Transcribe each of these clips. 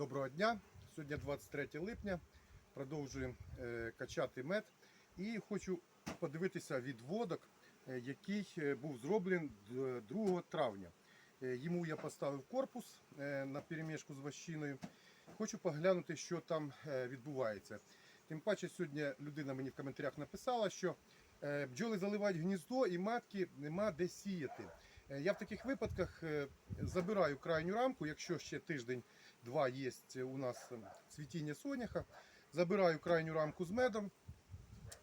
Доброго дня! Сьогодні 23 липня. Продовжуємо е, качати мед. І хочу подивитися відводок, е, який е, був зроблений 2 травня. Йому я поставив корпус на перемішку з ващиною. Хочу поглянути, що там відбувається. Тим паче, сьогодні людина мені в коментарях написала, що бджоли заливають гніздо і матки нема де сіяти. Е, Я в таких випадках е, забираю крайню рамку, якщо ще тиждень-два є у нас е, цвітіння соняха, забираю крайню рамку з медом,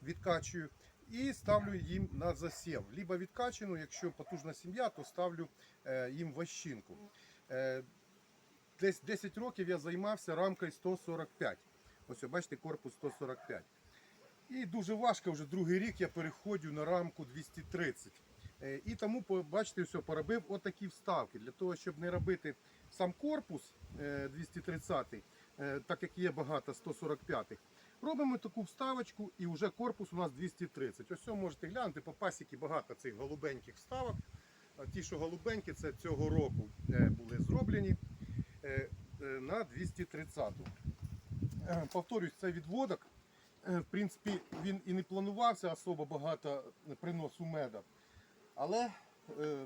відкачую і ставлю їм на засів. Либо відкачену, якщо потужна сім'я, то ставлю е, їм ващинку. Десь 10 років я займався рамкою 145. Ось, бачите, корпус 145. І дуже важко, вже другий рік я переходжу на рамку 230. Е, І тому, бачите, все, поробив отакі вставки. Для того, щоб не робити сам корпус е, 230, е, так як є багато 145. Робимо таку вставочку і вже корпус у нас 230. Ось можете глянути, по пасіки багато цих голубеньких вставок. Ті, що голубенькі, це цього року е, були зроблені е, е, на 230. Е, Повторюсь, це відводок. Е, В принципі, він і не планувався особо багато приносу меда. Але е,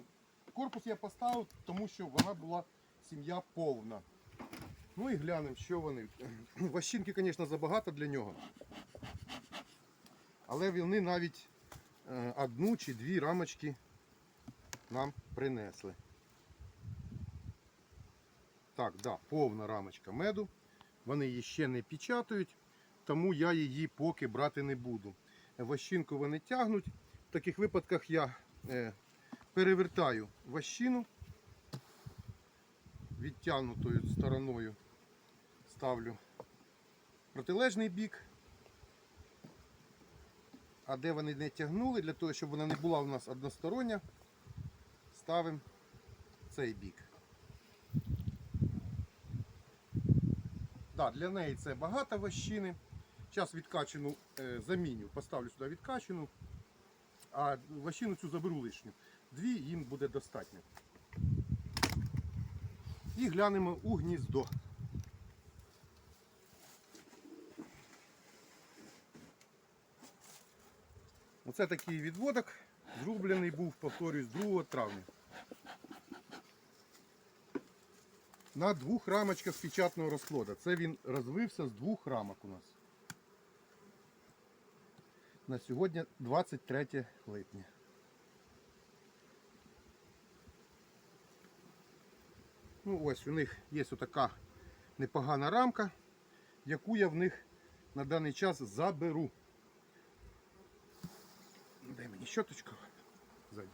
корпус я поставив, тому що вона була сім'я повна. Ну і глянемо, що вони. Ващинки, звісно, забагато для нього. Але вони навіть е, одну чи дві рамочки нам принесли. Так, да, повна рамочка меду. Вони її ще не печатають, тому я її поки брати не буду. Ващинку вони тягнуть. В таких випадках я перевертаю ващину відтягнутою стороною ставлю протилежний бік. А де вони не тягнули, для того, щоб вона не була у нас одностороння, ставимо цей бік. Да, для неї це багато ващини. Зараз відкачену е, заміню, поставлю сюди відкачену, а ващину цю заберу лишню. Дві їм буде достатньо. І глянемо у гніздо. Оце такий відводок, зроблений був, повторюсь, 2 травня. На двох рамочках печатного розплода. Це він розвився з двох рамок у нас. На сьогодні 23 липня. Ну ось у них є отака непогана рамка, яку я в них на даний час заберу. Дай мені щоточку ззаді.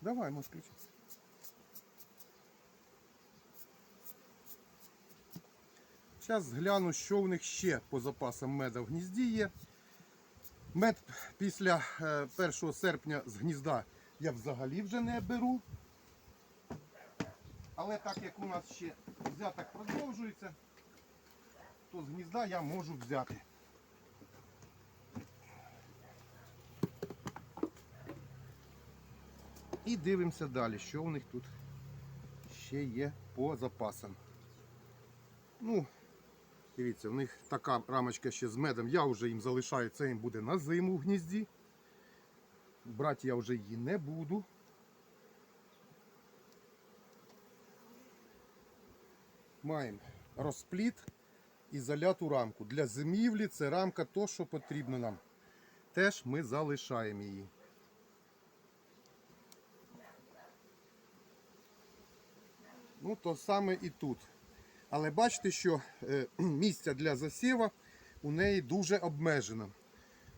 Давай, можеш. Зараз гляну, що в них ще по запасам меда в гнізді є. Мед після е, 1 серпня з гнізда я взагалі вже не беру. Але так як у нас ще взяток продовжується, то з гнізда я можу взяти. І дивимося далі, що у них тут ще є по запасам. Ну, дивіться, у них така рамочка ще з медом. Я вже їм залишаю, це їм буде на зиму в гнізді. Брати я вже її не буду. Маємо розпліт і заляту рамку. Для зимівлі це рамка то, що потрібно нам. Теж ми залишаємо її. Ну, то саме і тут. Але бачите, що е, місця для засіва у неї дуже обмежено.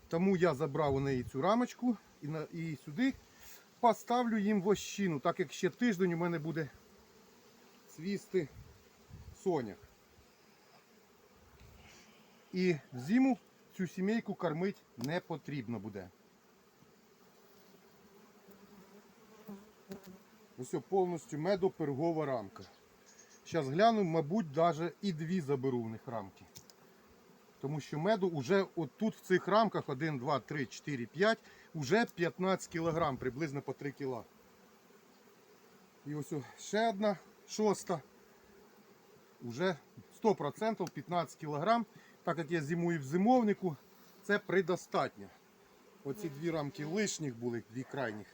Тому я забрав у неї цю рамочку і, на, і сюди поставлю їм вощину, так як ще тиждень у мене буде цвісти соняк. І взиму цю сімейку кормити не потрібно буде. Ось повністю медопергова рамка. Зараз гляну, мабуть, навіть і дві заберу в них рамки. Тому що меду вже отут в цих рамках 1, 2, 3, 4, 5, вже 15 кг, приблизно по 3 кг. І ось ще одна шоста. Уже 100% 15 кг. Так як я зимую в зимовнику, це предостатньо. Оці дві рамки лишніх були, дві крайніх.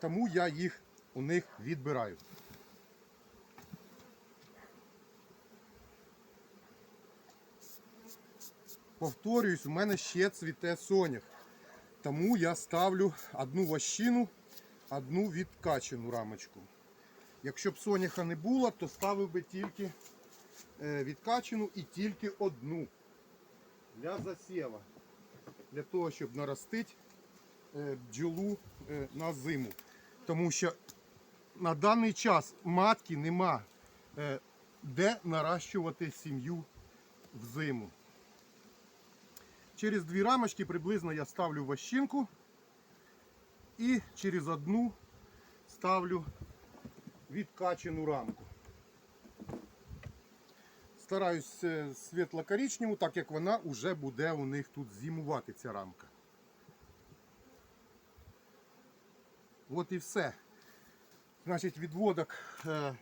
Тому я їх у них відбираю. Повторююсь, у мене ще цвіте сонях. Тому я ставлю одну вощину, одну відкачену рамочку. Якщо б соняха не було, то ставив би тільки е, відкачену і тільки одну для засіва. Для того, щоб наростити е, бджолу е, на зиму. Тому що на даний час матки нема де наращувати сім'ю в зиму. Через дві рамочки приблизно я ставлю вощинку і через одну ставлю відкачену рамку. Стараюсь е, світло-коричневу, так як вона вже буде у них тут зимувати ця рамка. От і все. Значить, відводок, е,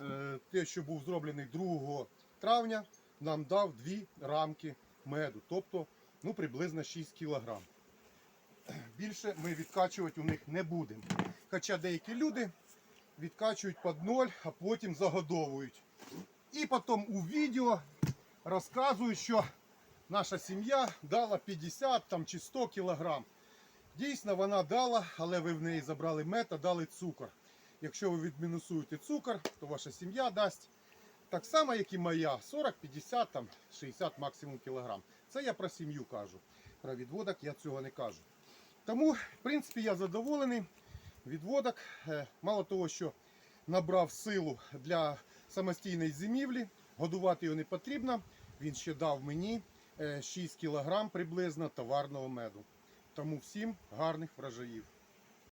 е, те, що був зроблений 2 травня, нам дав дві рамки меду, тобто ну, приблизно 6 кг. Більше ми відкачувати у них не будемо. Хоча деякі люди відкачують під ноль, а потім загодовують. І потім у відео розказують, що наша сім'я дала 50 там, чи 100 кг. Дійсно, вона дала, але ви в неї забрали мед, а дали цукор. Якщо ви відмінусуєте цукор, то ваша сім'я дасть так само, як і моя, 40, 50, там, 60 максимум кілограм. Це я про сім'ю кажу. Про відводок я цього не кажу. Тому, в принципі, я задоволений. Відводок, е, мало того, що набрав силу для самостійної зимівлі, годувати його не потрібно. Він ще дав мені е, 6 кг приблизно товарного меду. Тому всім гарних врожаїв.